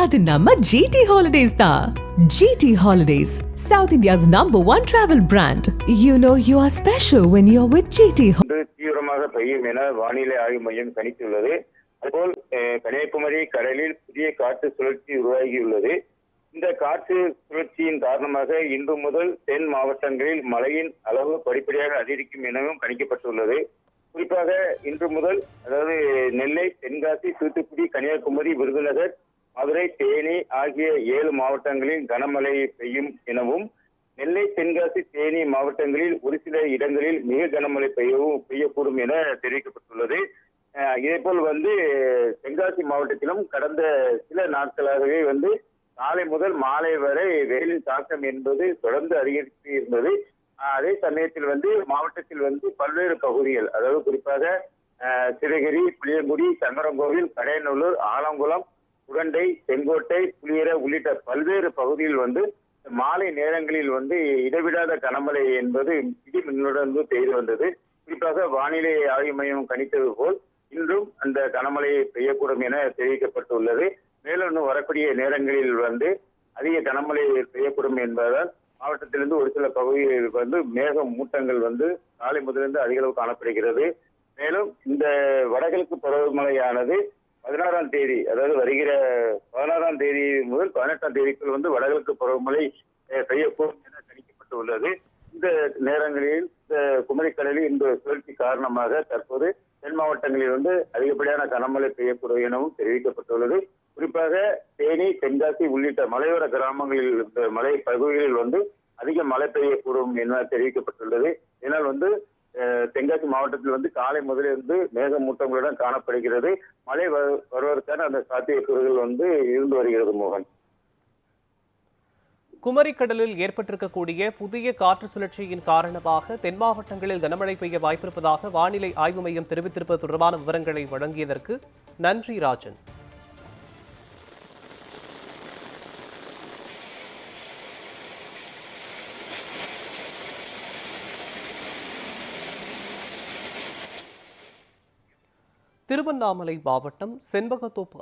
அது நம்ம GT holidays தான். GT holidays south India's number one travel brand you know you are special when you are with GT தீவிரமாக பெய்யும் என வானிலை ஆய்வு மையம் கணித்துள்ளது. அதுபோல் கன்னியாகுமரி கடலில் புதிய காற்று சுழற்சி உருவாகியுள்ளது. இந்த காற்று சுழற்சியின் காரணமாக இன்று முதல் தென் மாவட்டங்களில் மழையின் அளவு படிப்படியாக அதிகரிக்கும் எனவும் கணிக்கப்பட்டுள்ளது. குறிப்பாக இன்று முதல் அதாவது நெல்லை தென்காசி தூத்துக்குடி கன்னியாகுமரி விருதுநகர் மதுரை தேனி ஆகிய ஏழு மாவட்டங்களில் கனமழை பெய்யும் எனவும் நெல்லை தென்காசி தேனி மாவட்டங்களில் ஒரு சில இடங்களில் மிக கனமழை பெய்யவும் பெய்யக்கூடும் என தெரிவிக்கப்பட்டுள்ளது. இதேபோல் வந்து தென்காசி மாவட்டத்திலும் கடந்த சில நாட்களாகவே வந்து காலை முதல் மாலை வரை வெயிலின் தாக்கம் என்பது தொடர்ந்து அதிகரித்து இருந்தது. அதே சமயத்தில் வந்து மாவட்டத்தில் வந்து பல்வேறு பகுதிகள் அதாவது குறிப்பாக அஹ் சிவகிரி புளியங்குடி சங்கரங்கோவில் கடையநல்லூர் ஆலங்குளம் உடண்டை செங்கோட்டை புளியர உள்ளிட்ட பல்வேறு பகுதியில் வந்து மாலை நேரங்களில் வந்து இடைவிடாத கனமழை என்பது இடி மின்னுடன் பெய்து வந்தது. குறிப்பாக வானிலை ஆய்வு மையம் கணித்தது போல் இன்றும் அந்த கனமழை பெய்யக்கூடும் என தெரிவிக்கப்பட்டுள்ளது. மேலும் இன்னும் வரக்கூடிய நேரங்களில் வந்து அதிக கனமழை பெய்யக்கூடும் என்பதால் மாவட்டத்திலிருந்து ஒரு சில பகுதிகளில் வந்து மேக மூட்டங்கள் வந்து காலை முதலிருந்து அதிக அளவு காணப்படுகிறது. மேலும் இந்த வடகிழக்கு பருவமழையானது பதினாறாம் தேதி அதாவது வருகிற பதினாறாம் தேதி முதல் பதினெட்டாம் தேதிக்குள் வந்து வடகிழக்கு பருவமழை பெய்யக்கூடும் என கணிக்கப்பட்டு உள்ளது. இந்த நேரங்களில் இந்த குமரிக்கடலில் இந்த சுழற்சி காரணமாக தற்போது தென் மாவட்டங்களில் வந்து அதிகப்படியான கனமழை பெய்யக்கூடும் எனவும் தெரிவிக்கப்பட்டுள்ளது. குறிப்பாக தேனி தென்காசி உள்ளிட்ட மலையோர கிராமங்களில் மலை பகுதிகளில் வந்து அதிக மழை பெய்யக்கூடும் என தெரிவிக்கப்பட்டுள்ளது இதனால் வந்து அஹ், தென்காசி மாவட்டத்தில் வந்து காலை முதலிருந்து மேகமூட்டங்களுடன் காணப்படுகிறது. மழை வருவதற்கான அந்த சாத்தியக்கூறுகள் வந்து இருந்து வருகிறது மோகன். குமரிக்கடலில் ஏற்பட்டிருக்கக்கூடிய புதிய காற்று சுழற்சியின் காரணமாக தென் மாவட்டங்களில் கனமழை பெய்ய வாய்ப்பிருப்பதாக வானிலை ஆய்வு மையம் தெரிவித்திருப்பது தொடர்பான விவரங்களை வழங்கியதற்கு நன்றி ராஜன். திருவண்ணாமலை மாவட்டம் செண்பகத்தோப்பு